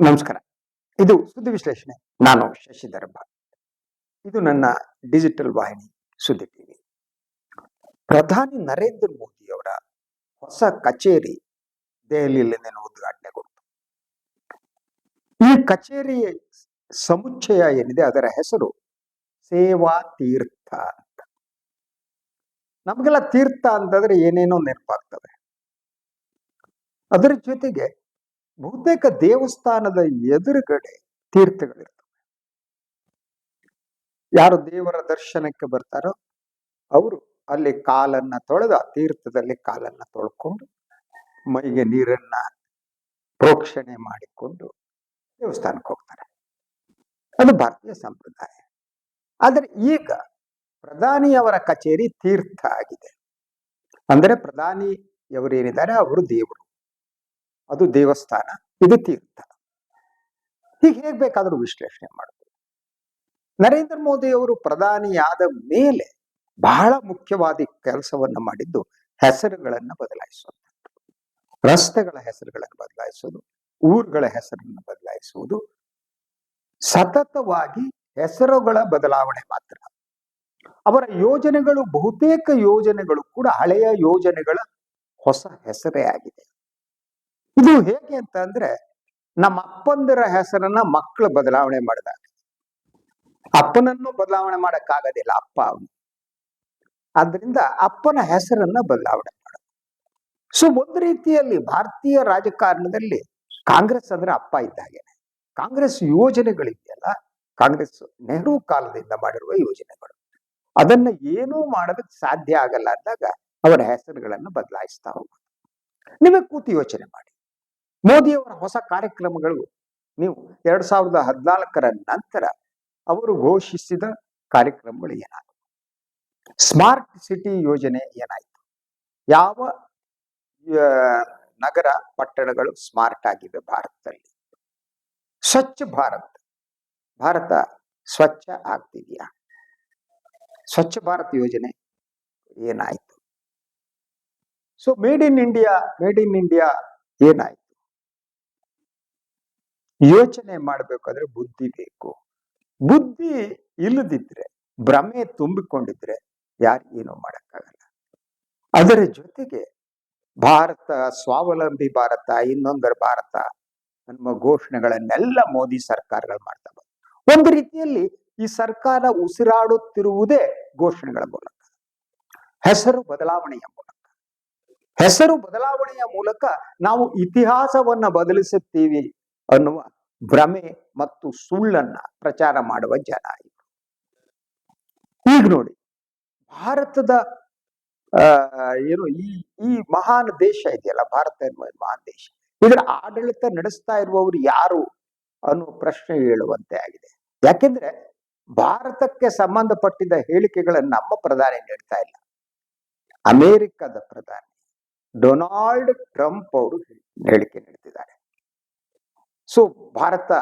ನಮಸ್ಕಾರ. ಇದು ಸುದ್ದಿ ವಿಶ್ಲೇಷಣೆ. ನಾನು ಶಶಿಧರ್ ಭಟ್ ಇದು ನನ್ನ ಡಿಜಿಟಲ್ ವಾಹಿನಿ, ಸುದ್ದಿ ಟಿವಿ. ಪ್ರಧಾನಿ ನರೇಂದ್ರ ಮೋದಿ ಅವರ ಹೊಸ ಕಚೇರಿ ದೆಹಲಿಯಲ್ಲಿ ಉದ್ಘಾಟನೆ ಉದ್ಘಾಟನೆಗೊಂಡು ಈ ಕಚೇರಿಯ ಸಮುಚ್ಚಯ ಏನಿದೆ, ಅದರ ಹೆಸರು ಸೇವಾ ತೀರ್ಥ ಅಂತ. ನಮಗೆಲ್ಲ ತೀರ್ಥ ಅಂತಂದ್ರೆ ಏನೇನೋ ನೆನಪಾಗ್ತದೆ. ಅದರ ಜೊತೆಗೆ ಬಹುತೇಕ ದೇವಸ್ಥಾನದ ಎದುರುಗಡೆ ತೀರ್ಥಗಳಿರ್ತವೆ. ಯಾರು ದೇವರ ದರ್ಶನಕ್ಕೆ ಬರ್ತಾರೋ ಅವರು ಅಲ್ಲಿ ಕಾಲನ್ನ ತೊಳೆದು ಆ ತೀರ್ಥದಲ್ಲಿ ಕಾಲನ್ನ ತೊಳ್ಕೊಂಡು ಮೈಗೆ ನೀರನ್ನ ಪ್ರೋಕ್ಷಣೆ ಮಾಡಿಕೊಂಡು ದೇವಸ್ಥಾನಕ್ಕೆ ಹೋಗ್ತಾರೆ. ಅದು ಭಾರತೀಯ ಸಂಪ್ರದಾಯ. ಆದರೆ ಈಗ ಪ್ರಧಾನಿಯವರ ಕಚೇರಿ ತೀರ್ಥ ಆಗಿದೆ. ಅಂದರೆ ಪ್ರಧಾನಿಯವರೇನಿದ್ದಾರೆ ಅವರು ದೇವರು. ಅದು ದೇವಸ್ಥಾನ, ಇದು ತೀರ್ಥ. ಹೀಗೆ ಹೇಗ್ ಬೇಕಾದರೂ ವಿಶ್ಲೇಷಣೆ ಮಾಡಬಹುದು ನರೇಂದ್ರ ಮೋದಿ ಅವರು ಪ್ರಧಾನಿಯಾದ ಮೇಲೆ ಬಹಳ ಮುಖ್ಯವಾದ ಕೆಲಸವನ್ನ ಮಾಡಿದ್ದು ಹೆಸರುಗಳನ್ನ ಬದಲಾಯಿಸುವಂಥದ್ದು. ರಸ್ತೆಗಳ ಹೆಸರುಗಳನ್ನು ಬದಲಾಯಿಸುವುದು ಊರುಗಳ ಹೆಸರನ್ನು ಬದಲಾಯಿಸುವುದು ಸತತವಾಗಿ ಹೆಸರುಗಳ ಬದಲಾವಣೆ ಮಾತ್ರ. ಅವರ ಯೋಜನೆಗಳು, ಬಹುತೇಕ ಯೋಜನೆಗಳು ಕೂಡ ಹಳೆಯ ಯೋಜನೆಗಳ ಹೊಸ ಹೆಸರೇ ಆಗಿದೆ. ಇದು ಹೇಗೆ ಅಂತ ಅಂದ್ರೆ ನಮ್ಮ ಅಪ್ಪಂದಿರ ಹೆಸರನ್ನ ಮಕ್ಕಳು ಬದಲಾವಣೆ ಮಾಡಿದಾಗ ಅಪ್ಪನನ್ನು ಬದಲಾವಣೆ ಮಾಡಕ್ಕಾಗೋದಿಲ್ಲ, ಅಪ್ಪ ಅವನು. ಆದ್ರಿಂದ ಅಪ್ಪನ ಹೆಸರನ್ನ ಬದಲಾವಣೆ ಮಾಡ ಸೊ ಒಂದು ರೀತಿಯಲ್ಲಿ ಭಾರತೀಯ ರಾಜಕಾರಣದಲ್ಲಿ ಕಾಂಗ್ರೆಸ್ ಅಂದ್ರೆ ಅಪ್ಪ ಹಾಗೆ ಕಾಂಗ್ರೆಸ್ ಯೋಜನೆಗಳಿದೆಯಲ್ಲ, ಕಾಂಗ್ರೆಸ್ ನೆಹರು ಕಾಲದಿಂದ ಮಾಡಿರುವ ಯೋಜನೆಗಳು. ಅದನ್ನ ಏನೂ ಮಾಡೋದಕ್ಕೆ ಸಾಧ್ಯ ಆಗಲ್ಲ ಅಂದಾಗ ಅವರ ಹೆಸರುಗಳನ್ನು ಬದಲಾಯಿಸ್ತಾ ಹೋಗುತ್ತೆ ನಿಮಗೆ ಕೂತು ಯೋಚನೆ ಮಾಡಿ. ಮೋದಿಯವರ ಹೊಸ ಕಾರ್ಯಕ್ರಮಗಳು ನೀವು ಎರಡ್ ಸಾವಿರದ ಹದಿನಾಲ್ಕರ ನಂತರ ಅವರು ಘೋಷಿಸಿದ ಕಾರ್ಯಕ್ರಮಗಳು ಏನಾದವು? ಸ್ಮಾರ್ಟ್ ಸಿಟಿ ಯೋಜನೆ ಏನಾಯಿತು? ಯಾವ ನಗರ ಪಟ್ಟಣಗಳು ಸ್ಮಾರ್ಟ್ ಆಗಿವೆ ಭಾರತದಲ್ಲಿ? ಸ್ವಚ್ಛ ಭಾರತ್. ಭಾರತ ಸ್ವಚ್ಛ ಆಗ್ತಿದೆಯಾ? ಸ್ವಚ್ಛ ಭಾರತ್ ಯೋಜನೆ ಏನಾಯ್ತು? So made in India made in India ಏನಾಯ್ತು? ಯೋಚನೆ ಮಾಡ್ಬೇಕಾದ್ರೆ ಬುದ್ಧಿ ಬೇಕು. ಬುದ್ಧಿ ಇಲ್ಲದಿದ್ರೆ, ಭ್ರಮೆ ತುಂಬಿಕೊಂಡಿದ್ರೆ ಯಾರು ಏನೂ ಮಾಡಕ್ಕಾಗಲ್ಲ. ಅದರ ಜೊತೆಗೆ ಭಾರತ, ಸ್ವಾವಲಂಬಿ ಭಾರತ, ಇನ್ನೊಂದರ ಭಾರತ, ನಮ್ಮ ಘೋಷಣೆಗಳನ್ನೆಲ್ಲ ಮೋದಿ ಸರ್ಕಾರಗಳು ಮಾಡ್ತಾ ಬಂತು ಒಂದು ರೀತಿಯಲ್ಲಿ ಈ ಸರ್ಕಾರ ಉಸಿರಾಡುತ್ತಿರುವುದೇ ಘೋಷಣೆಗಳ ಮೂಲಕ. ಹೆಸರು ಬದಲಾವಣೆಯ ಮೂಲಕ. ಹೆಸರು ಬದಲಾವಣೆಯ ಮೂಲಕ ನಾವು ಇತಿಹಾಸವನ್ನ ಬದಲಿಸುತ್ತೀವಿ ಅನ್ನುವ ಭ್ರಮೆ ಮತ್ತು ಸುಳ್ಳನ್ನ ಪ್ರಚಾರ ಮಾಡುವ ಜನ ಈಗ ನೋಡಿ, ಭಾರತದ ಏನು ಈ ಈ ಮಹಾನ್ ದೇಶ ಇದೆಯಲ್ಲ, ಭಾರತ ಎನ್ನುವ ಮಹಾನ್ ದೇಶ. ಇದರ ಆಡಳಿತ ನಡೆಸ್ತಾ ಇರುವವರು ಯಾರು ಅನ್ನುವ ಪ್ರಶ್ನೆ ಹೇಳುವಂತೆ ಆಗಿದೆ. ಯಾಕೆಂದ್ರೆ, ಭಾರತಕ್ಕೆ ಸಂಬಂಧಪಟ್ಟಿದ್ದ ಹೇಳಿಕೆಗಳನ್ನು ನಮ್ಮ ಪ್ರಧಾನಿ ನೀಡ್ತಾ ಇಲ್ಲ. ಅಮೆರಿಕದ ಪ್ರಧಾನಿ ಡೊನಾಲ್ಡ್ ಟ್ರಂಪ್ ಅವರು ಹೇಳಿಕೆ ನೀಡ್ತಿದ್ದಾರೆ. ಸೊ ಭಾರತ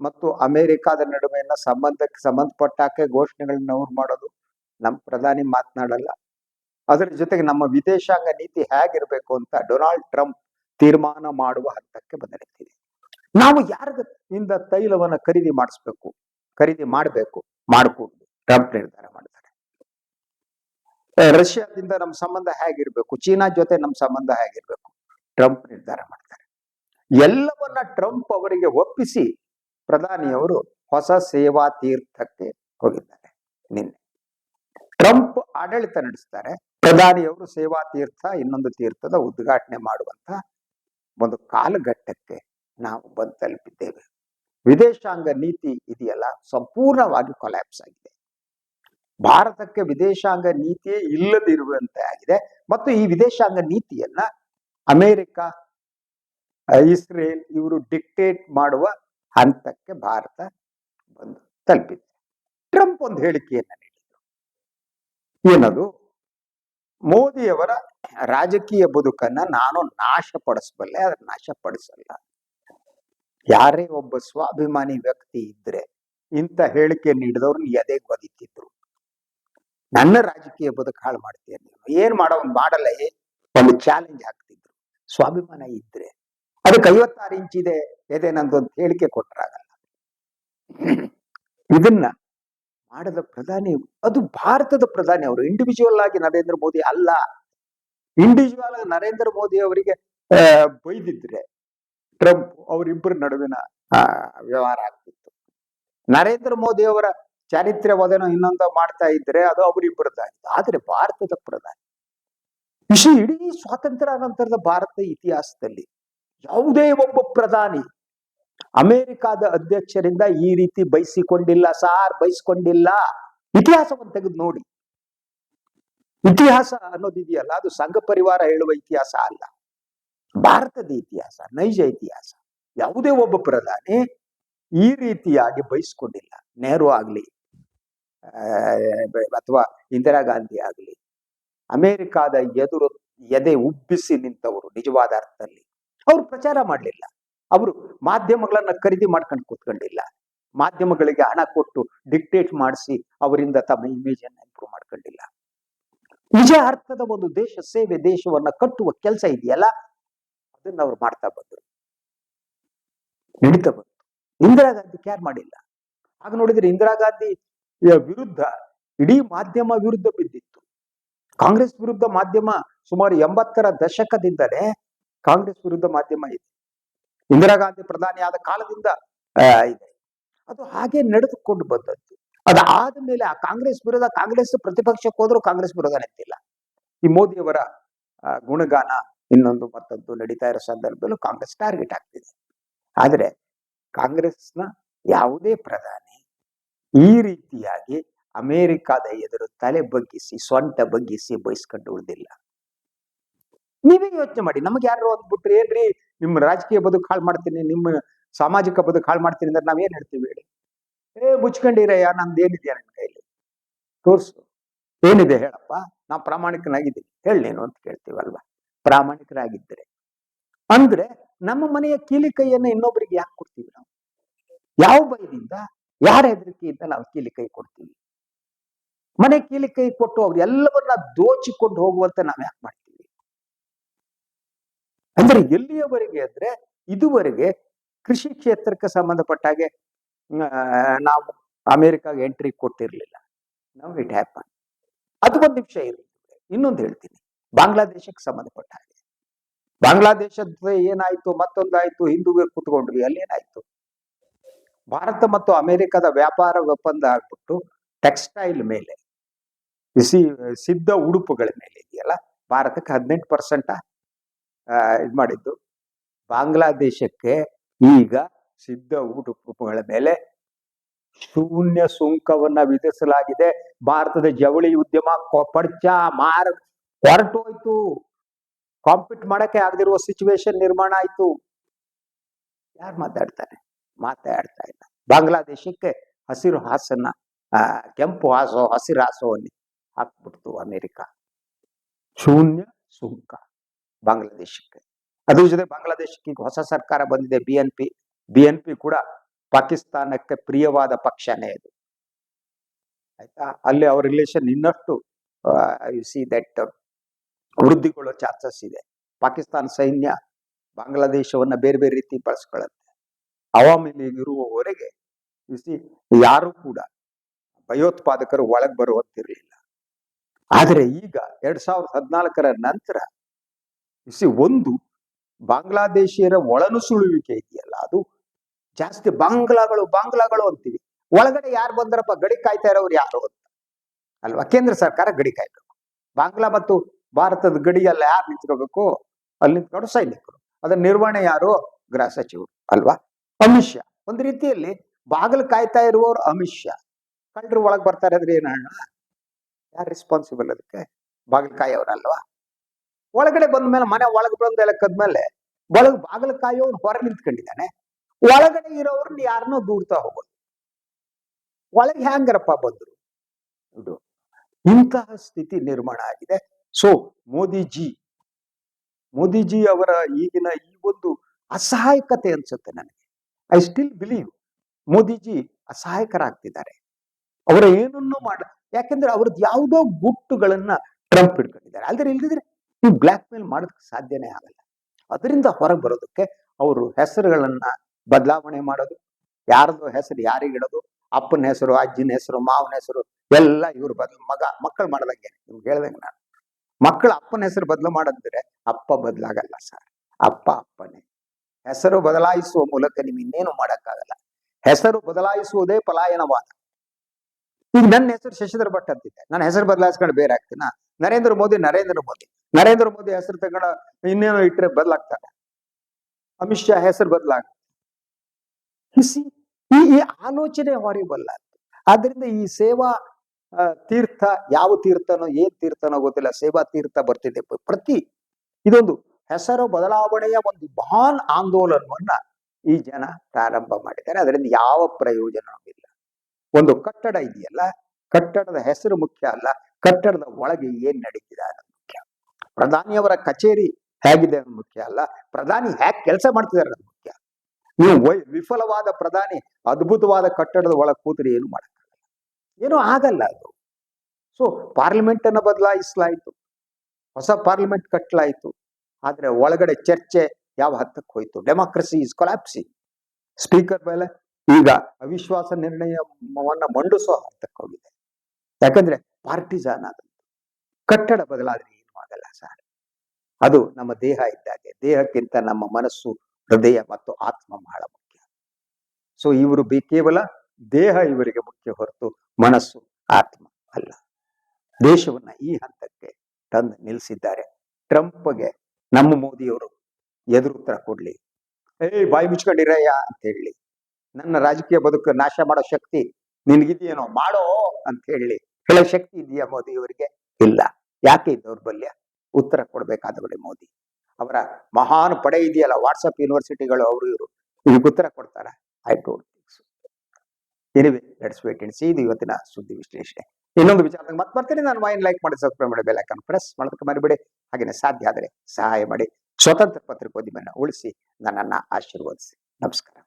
ಮತ್ತು ಅಮೆರಿಕಾದ ನಡುವಿನ ಸಂಬಂಧಕ್ಕೆ ಸಂಬಂಧಪಟ್ಟಾಕೆ ಘೋಷಣೆಗಳನ್ನ ಅವ್ರು ಮಾಡೋದು ನಮ್ಮ ಪ್ರಧಾನಿ ಮಾತನಾಡಲ್ಲ. ಅದರ ಜೊತೆಗೆ ನಮ್ಮ ವಿದೇಶಾಂಗ ನೀತಿ ಹೇಗಿರ್ಬೇಕು ಅಂತ ಡೊನಾಲ್ಡ್ ಟ್ರಂಪ್ ತೀರ್ಮಾನ ಮಾಡುವ ಹಂತಕ್ಕೆ ಬಂದಿರ್ತೀವಿ. ನಾವು ಯಾರಿಗಿಂದ ತೈಲವನ್ನ ಖರೀದಿ ಮಾಡಿಸ್ಬೇಕು, ಖರೀದಿ ಮಾಡಬೇಕು ಮಾಡಿಕೊಂಡು ಟ್ರಂಪ್ ನಿರ್ಧಾರ ಮಾಡ್ತಾರೆ. ರಷ್ಯಾದಿಂದ ನಮ್ಮ ಸಂಬಂಧ ಹೇಗಿರ್ಬೇಕು, ಚೀನಾ ಜೊತೆ ನಮ್ಮ ಸಂಬಂಧ ಹೇಗಿರ್ಬೇಕು, ಟ್ರಂಪ್ ನಿರ್ಧಾರ ಮಾಡ್ತಾರೆ. ಎಲ್ಲವನ್ನ ಟ್ರಂಪ್ ಅವರಿಗೆ ಒಪ್ಪಿಸಿ ಪ್ರಧಾನಿಯವರು ಹೊಸ ಸೇವಾ ತೀರ್ಥಕ್ಕೆ ಹೋಗಿದ್ದಾರೆ. ನಿನ್ನೆ. ಟ್ರಂಪ್ ಆಡಳಿತ ನಡೆಸ್ತಾರೆ. ಪ್ರಧಾನಿಯವರು ಸೇವಾ ತೀರ್ಥ, ಇನ್ನೊಂದು ತೀರ್ಥದ ಉದ್ಘಾಟನೆ ಮಾಡುವಂತ ಒಂದು ಕಾಲಘಟ್ಟಕ್ಕೆ ನಾವು ಬಂದು ತಲುಪಿದ್ದೇವೆ. ವಿದೇಶಾಂಗ ನೀತಿ ಇದೆಯಲ್ಲ, ಸಂಪೂರ್ಣವಾಗಿ ಕೊಲ್ಯಾಪ್ಸ್ ಆಗಿದೆ. ಭಾರತಕ್ಕೆ ವಿದೇಶಾಂಗ ನೀತಿಯೇ ಇಲ್ಲದಿರುವಂತೆ ಆಗಿದೆ. ಮತ್ತು ಈ ವಿದೇಶಾಂಗ ನೀತಿಯನ್ನ ಅಮೆರಿಕ ಇಸ್ರೇಲ್ ಇವರು ಡಿಕ್ಟೇಟ್ ಮಾಡುವ ಹಂತಕ್ಕೆ ಭಾರತ ಬಂದು ತಲುಪಿದೆ. ಟ್ರಂಪ್ ಒಂದು ಹೇಳಿಕೆಯನ್ನ ನೀಡಿದ್ರು. ಏನದು? ಮೋದಿಯವರ ರಾಜಕೀಯ ಬದುಕನ್ನ ನಾನು ನಾಶಪಡಿಸಬಲ್ಲೆ, ಅದನ್ನ ನಾಶಪಡಿಸಲ್ಲ. ಯಾರೇ ಒಬ್ಬ ಸ್ವಾಭಿಮಾನಿ ವ್ಯಕ್ತಿ ಇದ್ರೆ ಇಂಥ ಹೇಳಿಕೆ ನೀಡಿದವ್ರನ್ನ ಎದೆ ಒದಿತಿದ್ರು ನನ್ನ ರಾಜಕೀಯ ಬದುಕು ಹಾಳು ಮಾಡ್ತೀಯ ನೀವು ಏನ್ ಮಾಡೋ ಮಾಡಲ್ಲ? ಒಂದು ಚಾಲೆಂಜ್ ಹಾಕ್ತಿದ್ರು. ಸ್ವಾಭಿಮಾನ ಇದ್ರೆ. ಅದಕ್ಕೆ ಐವತ್ತಾರು ಇಂಚ್ ಇದೆ ಎದೆ ನಂದು ಅಂತ ಹೇಳಿಕೆ ಕೊಟ್ಟರಾಗಲ್ಲ ಇದನ್ನ ಮಾಡದ ಪ್ರಧಾನಿ ಅದು ಭಾರತದ ಪ್ರಧಾನಿ ಅವರು ಇಂಡಿವಿಜುವಲ್ ಆಗಿ ನರೇಂದ್ರ ಮೋದಿ ಅಲ್ಲ. ಇಂಡಿವಿಜುವಲ್ ಆಗಿ ನರೇಂದ್ರ ಮೋದಿ ಅವರಿಗೆ ಬೈದಿದ್ರೆ ಟ್ರಂಪ್ ಅವರಿಬ್ಬರ ನಡುವಿನ ವ್ಯವಹಾರ ಆಗ್ತಿತ್ತು. ನರೇಂದ್ರ ಮೋದಿ ಅವರ ಚಾರಿತ್ರ್ಯವದನ ಇನ್ನೊಂದು ಮಾಡ್ತಾ ಇದ್ರೆ ಅದು ಅವರಿಬ್ಬರದಾಗಿತ್ತು ಆದ್ರೆ ಭಾರತದ ಪ್ರಧಾನಿ ವಿಷಯ ಇಡೀ ಸ್ವಾತಂತ್ರ್ಯ ನಂತರದ ಭಾರತ ಇತಿಹಾಸದಲ್ಲಿ ಯಾವುದೇ ಒಬ್ಬ ಪ್ರಧಾನಿ ಅಮೆರಿಕಾದ ಅಧ್ಯಕ್ಷರಿಂದ ಈ ರೀತಿ ಬಯಸಿಕೊಂಡಿಲ್ಲ, ಸಾರ್ ಬಯಸ್ಕೊಂಡಿಲ್ಲ. ಇತಿಹಾಸವನ್ನು ತೆಗೆದು ನೋಡಿ. ಇತಿಹಾಸ ಅನ್ನೋದಿದೆಯಲ್ಲ, ಅದು ಸಂಘ ಪರಿವಾರ ಹೇಳುವ ಇತಿಹಾಸ ಅಲ್ಲ. ಭಾರತದ ಇತಿಹಾಸ, ನೈಜ ಇತಿಹಾಸ. ಯಾವುದೇ ಒಬ್ಬ ಪ್ರಧಾನಿ ಈ ರೀತಿಯಾಗಿ ಬಯಸ್ಕೊಂಡಿಲ್ಲ. ನೆಹರು ಆಗ್ಲಿ ಅಥವಾ ಇಂದಿರಾ ಗಾಂಧಿ ಆಗ್ಲಿ, ಅಮೆರಿಕಾದ ಎದುರು ಎದೆ ಉಬ್ಬಿಸಿ ನಿಂತವರು ನಿಜವಾದ ಅರ್ಥದಲ್ಲಿ. ಅವರು ಪ್ರಚಾರ ಮಾಡಲಿಲ್ಲ. ಅವರು ಮಾಧ್ಯಮಗಳನ್ನ ಖರೀದಿ ಮಾಡ್ಕೊಂಡು ಕೂತ್ಕೊಂಡಿಲ್ಲ. ಮಾಧ್ಯಮಗಳಿಗೆ ಹಣ ಕೊಟ್ಟು ಡಿಕ್ಟೇಟ್ ಮಾಡಿಸಿ ಅವರಿಂದ ತಮ್ಮ ಇಮೇಜ್ ಅನ್ನು ಇಂಪ್ರೂವ್ ಮಾಡ್ಕೊಂಡಿಲ್ಲ. ನಿಜ ಅರ್ಥದ ಒಂದು ದೇಶ ಸೇವೆ ದೇಶವನ್ನ ಕಟ್ಟುವ ಕೆಲಸ ಇದೆಯಲ್ಲ, ಅದನ್ನ ಅವ್ರು ಮಾಡ್ತಾ ಬಂದ್ರು. ನಡೀತಾ ಬಂತು. ಇಂದಿರಾ ಗಾಂಧಿ ಕ್ಯಾರ್ ಮಾಡಿಲ್ಲ. ಆಗ ನೋಡಿದ್ರೆ ಇಂದಿರಾ ಗಾಂಧಿ ವಿರುದ್ಧ ಇಡೀ ಮಾಧ್ಯಮ ವಿರುದ್ಧ ಬಿದ್ದಿತ್ತು. ಕಾಂಗ್ರೆಸ್ ವಿರುದ್ಧ ಮಾಧ್ಯಮ ಸುಮಾರು ಎಂಬತ್ತರ ದಶಕದಿಂದಲೇ ಕಾಂಗ್ರೆಸ್ ವಿರುದ್ಧ ಮಾಧ್ಯಮ ಇದೆ. ಇಂದಿರಾ ಗಾಂಧಿ ಪ್ರಧಾನಿ ಆದ ಕಾಲದಿಂದ ಇದೆ. ಅದು ಹಾಗೆ ನಡೆದುಕೊಂಡು ಬಂದದ್ದು. ಅದಾದ ಮೇಲೆ ಆ ಕಾಂಗ್ರೆಸ್ ವಿರೋಧ ಕಾಂಗ್ರೆಸ್ ಪ್ರತಿಪಕ್ಷಕ್ಕೆ ಹೋದ್ರೂ ಕಾಂಗ್ರೆಸ್ ವಿರೋಧ ನಿಂತಿಲ್ಲ. ಈ ಮೋದಿಯವರ ಗುಣಗಾನ ಇನ್ನೊಂದು ಮತ್ತೊಂದು ನಡೀತಾ ಇರೋ ಸಂದರ್ಭದಲ್ಲೂ ಕಾಂಗ್ರೆಸ್ ಟಾರ್ಗೆಟ್ ಆಗ್ತಿದೆ. ಆದ್ರೆ ಕಾಂಗ್ರೆಸ್ನ ಯಾವುದೇ ಪ್ರಧಾನಿ ಈ ರೀತಿಯಾಗಿ ಅಮೆರಿಕಾದ ಎದುರು ತಲೆ ಬಗ್ಗಿಸಿ ಸೊಂಟ ಬಗ್ಗಿಸಿ ಬಯಸ್ಕೊಂಡು ಉಳಿದಿಲ್ಲ. ನೀವೇ ಯೋಚನೆ ಮಾಡಿ. ನಮ್ಗೆ ಯಾರು ಅಂದ್ಬಿಟ್ರಿ ಏನ್ರಿ? ನಿಮ್ಮ ರಾಜಕೀಯ ಬದುಕು ಹಾಳು ಮಾಡ್ತೀನಿ, ನಿಮ್ಮ ಸಾಮಾಜಿಕ ಬದುಕು ಹಾಳು ಮಾಡ್ತೀನಿ ಅಂದ್ರೆ ನಾವೇನ್ ಹೇಳ್ತೀವಿ ಹೇಳಿ? ಏ ಮುಚ್ಕೊಂಡಿರಯ್ಯ, ನಂದು ಏನಿದೆಯಾ ನಿನ್ ಕೈಲಿ? ತೋರ್ಸು. ಏನಿದೆ ಹೇಳಪ್ಪ? ನಾ ಪ್ರಾಮಾಣಿಕನಾಗಿದ್ದೀನಿ ಹೇಳಿ ನೀನು ಅಂತ ಕೇಳ್ತೀವಲ್ವಾ? ಪ್ರಾಮಾಣಿಕರಾಗಿದ್ದರೆ. ಅಂದ್ರೆ ನಮ್ಮ ಮನೆಯ ಕೀಲಿ ಕೈಯನ್ನ ಇನ್ನೊಬ್ಬರಿಗೆ ಯಾಕೆ ಕೊಡ್ತೀವಿ ನಾವು? ಯಾವ ಭಯದಿಂದ? ಯಾರ ಹೆದರಿಕೆಯಿಂದ ನಾವು ಕೀಲಿ ಕೈ ಕೊಡ್ತೀವಿ? ಮನೆ ಕೀಲಿ ಕೈ ಕೊಟ್ಟು ಅವ್ರು ಎಲ್ಲವನ್ನ ದೋಚಿಕೊಂಡು ಹೋಗುವಂತ ನಾವು ಯಾಕೆ ಮಾಡ್ತೀವಿ? ಅಂದ್ರೆ ಎಲ್ಲಿಯವರೆಗೆ ಅಂದ್ರೆ ಇದುವರೆಗೆ ಕೃಷಿ ಕ್ಷೇತ್ರಕ್ಕೆ ಸಂಬಂಧಪಟ್ಟ ಹಾಗೆ ನಾವು ಅಮೆರಿಕಾಗೆ ಎಂಟ್ರಿ ಕೊಟ್ಟಿರ್ಲಿಲ್ಲ. ನಾವು ಇಟ್ ಹ್ಯಾಪನ್. ಅದು ಒಂದು ನಿಮಿಷ ಇರಲಿ ಇನ್ನೊಂದು ಹೇಳ್ತೀನಿ. ಬಾಂಗ್ಲಾದೇಶಕ್ಕೆ ಸಂಬಂಧಪಟ್ಟ ಹಾಗೆ. ಬಾಂಗ್ಲಾದೇಶದ ಏನಾಯ್ತು, ಮತ್ತೊಂದಾಯ್ತು ಹಿಂದೂಗೆ ಕುತ್ಕೊಂಡ್ವಿ ಅಲ್ಲಿ ಏನಾಯ್ತು ಭಾರತ ಮತ್ತು ಅಮೆರಿಕದ ವ್ಯಾಪಾರ ಒಪ್ಪಂದ ಆಗ್ಬಿಟ್ಟು ಟೆಕ್ಸ್ಟೈಲ್ ಮೇಲೆ ಸಿದ್ಧ ಉಡುಪುಗಳ ಮೇಲೆ ಇದೆಯಲ್ಲ, ಭಾರತಕ್ಕೆ ಹದಿನೆಂಟು ಪರ್ಸೆಂಟ್ ಇದು ಮಾಡಿದ್ದು. ಬಾಂಗ್ಲಾದೇಶಕ್ಕೆ ಈಗ ಸಿದ್ಧ ಉಡುಪುಗಳ ಮೇಲೆ ಶೂನ್ಯ ಸುಂಕವನ್ನ ವಿಧಿಸಲಾಗಿದೆ. ಭಾರತದ ಜವಳಿ ಉದ್ಯಮ ಪಡ್ಚ ಮಾರ, ಹೊರಟೋಯ್ತು. ಕಾಂಪೀಟ್ ಮಾಡಕ್ಕೆ ಆಗದಿರುವ ಸಿಚುವೇಶನ್ ನಿರ್ಮಾಣ ಆಯ್ತು. ಯಾರು ಮಾತಾಡ್ತಾರೆ? ಮಾತಾಡ್ತಾ ಇಲ್ಲ. ಬಾಂಗ್ಲಾದೇಶಕ್ಕೆ ಹಸಿರು ಹಾಸನ್ನ ಕೆಂಪು ಹಾಸೋ ಹಸಿರು ಹಾಸೋವನ್ನು ಹಾಕ್ಬಿಡ್ತು ಅಮೆರಿಕ. ಶೂನ್ಯ ಸುಂಕ. ಬಾಂಗ್ಲಾದೇಶಕ್ಕೆ. ಅದ್ರ ಜೊತೆ ಬಾಂಗ್ಲಾದೇಶಕ್ಕೆ ಈಗ ಹೊಸ ಸರ್ಕಾರ ಬಂದಿದೆ. B N P B N P ಕೂಡ ಪಾಕಿಸ್ತಾನಕ್ಕೆ ಪ್ರಿಯವಾದ ಪಕ್ಷನೇ ಇದು ಆಯ್ತಾ? ಅಲ್ಲಿ ಅವ್ರ ರಿಲೇಷನ್ ಇನ್ನಷ್ಟು ಯು ಸಿ ದಟ್ ವೃದ್ಧಿಗೊಳ್ಳೋ ಚಾನ್ಸಸ್ ಇದೆ. ಪಾಕಿಸ್ತಾನ ಸೈನ್ಯ ಬಾಂಗ್ಲಾದೇಶವನ್ನ ಬೇರೆ ಬೇರೆ ರೀತಿ ಬಳಸ್ಕೊಳ್ಳುತ್ತೆ. ಅವಾಮಿ ಲೀಗ್ ಇರುವವರೆಗೆ ಯು ಸಿ ಯಾರು ಕೂಡ ಭಯೋತ್ಪಾದಕರು ಒಳಗೆ ಬರುವಂತಿರಲಿಲ್ಲ. ಆದರೆ ಈಗ ಎರಡ್ ಸಾವಿರದ ಹದಿನಾಲ್ಕರ ನಂತರ ಸಿ ಒಂದು ಬಾಂಗ್ಲಾದೇಶಿಯರ ಒಳನುಸುಳುವಿಕೆ ಇದೆಯಲ್ಲ, ಅದು ಜಾಸ್ತಿ ಬಾಂಗ್ಲಾಗಳು ಬಾಂಗ್ಲಾಗಳು ಅಂತೀವಿ. ಒಳಗಡೆ ಯಾರು ಬಂದ್ರಪ್ಪ ಗಡಿ ಕಾಯ್ತಾ ಇರೋರು ಯಾರು ಅಂತ? ಅಲ್ವಾ? ಕೇಂದ್ರ ಸರ್ಕಾರ ಗಡಿ ಕಾಯ್ಬೇಕು. ಬಾಂಗ್ಲಾ ಮತ್ತು ಭಾರತದ ಗಡಿಯಲ್ಲ ಯಾರು ನಿಂತ್ಕೋಬೇಕು? ಅಲ್ಲಿ ನಿಂತ್ಕೊಂಡು ಸೈನಿಕರು. ಅದರ ನಿರ್ವಹಣೆ ಯಾರು? ಗೃಹ ಸಚಿವರು, ಅಲ್ವಾ? ಅಮಿತ್ ಶಾ. ಒಂದು ರೀತಿಯಲ್ಲಿ ಬಾಗಿಲು ಕಾಯ್ತಾ ಇರುವವರು ಅಮಿತ್ ಶಾ. ಕಳ್ಳರು ಒಳಗೆ ಬರ್ತಾರೆ ಅಂದ್ರೆ ಏನಣ್ಣ ಯಾರು ರೆಸ್ಪಾನ್ಸಿಬಲ್ ಅದಕ್ಕೆ? ಬಾಗಿಲು ಕಾಯೋರಲ್ವಾ? ಒಳಗಡೆ ಬಂದ ಮೇಲೆ ಮನೆ ಒಳಗೆ ಬಂದ ಲೆಕ್ಕದ್ಮೇಲೆ ಒಳಗೆ ಬಾಗಲ ಕಾಯೋನು ಹೊರ ನಿಂತ್ಕೊಂಡಿದ್ದಾನೆ. ಒಳಗಡೆ ಇರೋರ್ನ ಯಾರನ್ನೋ ದೂಡ್ತಾ ಹೋಗೋದು. ಒಳಗೆ ಹ್ಯಾಂಗರಪ್ಪ ಬಂದ್ರು? ಇಂತಹ ಸ್ಥಿತಿ ನಿರ್ಮಾಣ ಆಗಿದೆ. ಸೊ ಮೋದಿಜಿ ಮೋದಿಜಿ ಅವರ ಈಗಿನ ಈ ಒಂದು ಅಸಹಾಯಕತೆ ಅನ್ಸುತ್ತೆ ನನಗೆ. ಐ ಸ್ಟಿಲ್ ಬಿಲೀವ್ ಮೋದಿಜಿ ಅಸಹಾಯಕರಾಗ್ತಿದ್ದಾರೆ. ಅವರ ಏನನ್ನೂ ಮಾಡ, ಯಾಕೆಂದ್ರೆ ಅವ್ರದ್ದು ಯಾವುದೋ ಗುಟ್ಟುಗಳನ್ನ ಟ್ರಂಪ್ ಹಿಡ್ಕೊಂಡಿದ್ದಾರೆ. ಅಲ್ದ್ರೆ ಇಲ್ದಿದ್ರೆ ನೀವು ಬ್ಲ್ಯಾಕ್ ಮೇಲ್ ಮಾಡೋದಕ್ಕೆ ಸಾಧ್ಯನೇ ಆಗಲ್ಲ. ಅದರಿಂದ ಹೊರಗೆ ಬರೋದಕ್ಕೆ ಅವರು ಹೆಸರುಗಳನ್ನ ಬದಲಾವಣೆ ಮಾಡೋದು ಯಾರ್ದು ಹೆಸರು ಯಾರಿಗೆ ಇಡೋದು, ಅಪ್ಪನ ಹೆಸರು, ಅಜ್ಜಿನ ಹೆಸರು, ಮಾವನ ಹೆಸರು, ಎಲ್ಲ ಇವ್ರು ಬದಲು ಮಗ, ಮಕ್ಕಳು ಮಾಡ್ದಂಗೆ ನಿಮ್ಗೆ ಹೇಳ್ದಂಗೆ ನಾನು. ಮಕ್ಕಳು ಅಪ್ಪನ ಹೆಸರು ಬದಲು ಮಾಡಿದ್ರೆ ಅಪ್ಪ ಬದಲಾಗಲ್ಲ ಸರ್. ಅಪ್ಪ ಅಪ್ಪನೇ. ಹೆಸರು ಬದಲಾಯಿಸುವ ಮೂಲಕ ನೀವು ಇನ್ನೇನು ಮಾಡಕ್ಕಾಗಲ್ಲ. ಹೆಸರು ಬದಲಾಯಿಸುವುದೇ ಪಲಾಯನವಾದ. ಈಗ ನನ್ನ ಹೆಸರು ಶಶಿಧರ್ ಭಟ್ ಅಂತಿದ್ದೆ. ನನ್ನ ಹೆಸರು ಬದಲಾಯಿಸ್ಕೊಂಡು ಬೇರೆ ಆಗ್ತೀನ? ನರೇಂದ್ರ ಮೋದಿ ನರೇಂದ್ರ ಮೋದಿ. ನರೇಂದ್ರ ಮೋದಿ ಹೆಸರು ತಗೊಂಡ ಇನ್ನೇನೋ ಇಟ್ಟರೆ ಬದಲಾಗ್ತಾರೆ. ಅಮಿತ್ ಶಾ ಹೆಸರು ಬದಲಾಗ ಈ ಈ ಆಲೋಚನೆ ಹಾರಿಬಲ್ ಆದ್ರಿಂದ ಈ ಸೇವಾ ತೀರ್ಥ ಯಾವ ತೀರ್ಥನೋ, ಏನ್ ತೀರ್ಥನೋ ಗೊತ್ತಿಲ್ಲ, ಸೇವಾ ತೀರ್ಥ ಬರ್ತಿದೆ. ಪ್ರತಿ ಇದೊಂದು ಹೆಸರು ಬದಲಾವಣೆಯ ಒಂದು ಮಹಾನ್ ಆಂದೋಲನವನ್ನ ಈ ಜನ ಪ್ರಾರಂಭ ಮಾಡಿದ್ದಾರೆ. ಅದರಿಂದ ಯಾವ ಪ್ರಯೋಜನ ಇಲ್ಲ. ಒಂದು ಕಟ್ಟಡ ಇದೆಯಲ್ಲ, ಕಟ್ಟಡದ ಹೆಸರು ಮುಖ್ಯ ಅಲ್ಲ, ಕಟ್ಟಡದ ಒಳಗೆ ಏನ್ ನಡೀತಿದೆ ಪ್ರಧಾನಿಯವರ ಕಚೇರಿ ಹೇಗಿದೆ ಮುಖ್ಯ ಅಲ್ಲ. ಪ್ರಧಾನಿ ಹ್ಯಾಕ್ ಕೆಲಸ ಮಾಡ್ತಿದ್ದಾರೆ ಮುಖ್ಯ. ನೀವು ವೈ- ವಿಫಲವಾದ ಪ್ರಧಾನಿ, ಅದ್ಭುತವಾದ ಕಟ್ಟಡದ ಒಳಗೆ ಕೂತರೆ ಏನು ಮಾಡಕ್ಕಾಗಲ್ಲ ಏನೂ ಆಗಲ್ಲ ಅದು. ಸೊ ಪಾರ್ಲಿಮೆಂಟ್ ಅನ್ನು ಬದಲಾಯಿಸಲಾಯಿತು. ಹೊಸ ಪಾರ್ಲಿಮೆಂಟ್ ಕಟ್ಟಲಾಯಿತು ಆದ್ರೆ ಒಳಗಡೆ ಚರ್ಚೆ ಯಾವ ಹತ್ತಕ್ಕೆ ಹೋಯ್ತು? ಡೆಮಾಕ್ರಸಿ ಇಸ್ ಕೊಲಾಪ್ಸಿ ಸ್ಪೀಕರ್ ಮೇಲೆ ಈಗ ಅವಿಶ್ವಾಸ ನಿರ್ಣಯವನ್ನ ಮಂಡಿಸೋ ಹತ್ತಕ್ಕೆ ಹೋಗಿದೆ. ಯಾಕಂದ್ರೆ ಪಾರ್ಟಿಜಾನ್ ಆದಂತ ಕಟ್ಟಡ ಬದಲಾದ್ರೆ ಆಗಲ್ಲ ಸರ್. ಅದು ನಮ್ಮ ದೇಹ ಇದ್ದಾಗೆ. ದೇಹಕ್ಕಿಂತ ನಮ್ಮ ಮನಸ್ಸು, ಹೃದಯ ಮತ್ತು ಆತ್ಮ ಬಹಳ ಮುಖ್ಯ. ಸೊ ಇವರು ಬಿ ಕೇವಲ ದೇಹ ಇವರಿಗೆ ಮುಖ್ಯ ಹೊರತು ಮನಸ್ಸು, ಆತ್ಮ ಅಲ್ಲ. ದೇಶವನ್ನ ಈ ಹಂತಕ್ಕೆ ತಂದು ನಿಲ್ಲಿಸಿದ್ದಾರೆ ಟ್ರಂಪ್ಗೆ ನಮ್ಮ ಮೋದಿಯವರು ಎದುರುತ್ತರ ಕೊಡ್ಲಿ. ಏ ಬಾಯಿ ಮುಚ್ಕೊಂಡಿರಯ್ಯ ಅಂತ ಹೇಳಿ. ನನ್ನ ರಾಜಕೀಯ ಬದುಕು ನಾಶ ಮಾಡೋ ಶಕ್ತಿ ನಿನ್ಗಿದೆಯೇನೋ ಮಾಡೋ ಅಂತ ಹೇಳಿ. ಕೆಲವು ಶಕ್ತಿ ಇದೆಯಾ ಮೋದಿಯವರಿಗೆ? ಇಲ್ಲ. ಯಾಕೆ ದೌರ್ಬಲ್ಯ? ಉತ್ತರ ಕೊಡ್ಬೇಕಾದವಳೆ ಮೋದಿ. ಅವರ ಮಹಾನ್ ಪಡೆ ಇದೆಯಲ್ಲ, ವಾಟ್ಸಪ್ ಯೂನಿವರ್ಸಿಟಿಗಳು, ಅವರು ಇವರು. ಇದಕ್ಕೆ ಉತ್ತರ ಕೊಡ್ತಾರ. I don't anyway let's wait and see ಇದು ಇವತ್ತಿನ ಸುದ್ದಿ ವಿಶ್ಲೇಷಣೆ. ಇನ್ನೊಂದು ವಿಚಾರದಾಗ ಮತ್ತೆ ಬರ್ತೀನಿ. ನಾನು ವೈನ್ ಲೈಕ್ ಮಾಡಿ ಸಬ್ಸ್ಕ್ರೈಬ್ ಮಾಡಿ ಬೆಲ್ ಐಕಾನ್ ಪ್ರೆಸ್ ಮಾಡೋದಕ್ಕೆ ಮರಿಬೇಡಿ. ಹಾಗೆಯೇ ಸಾಧ್ಯ ಆದರೆ ಸಹಾಯ ಮಾಡಿ. ಸ್ವತಂತ್ರ ಪತ್ರಿಕೋದ್ಯಮನ ಉಳಿಸಿ, ನನ್ನನ್ನ ಆಶೀರ್ವದಿಸಿ. ನಮಸ್ಕಾರ.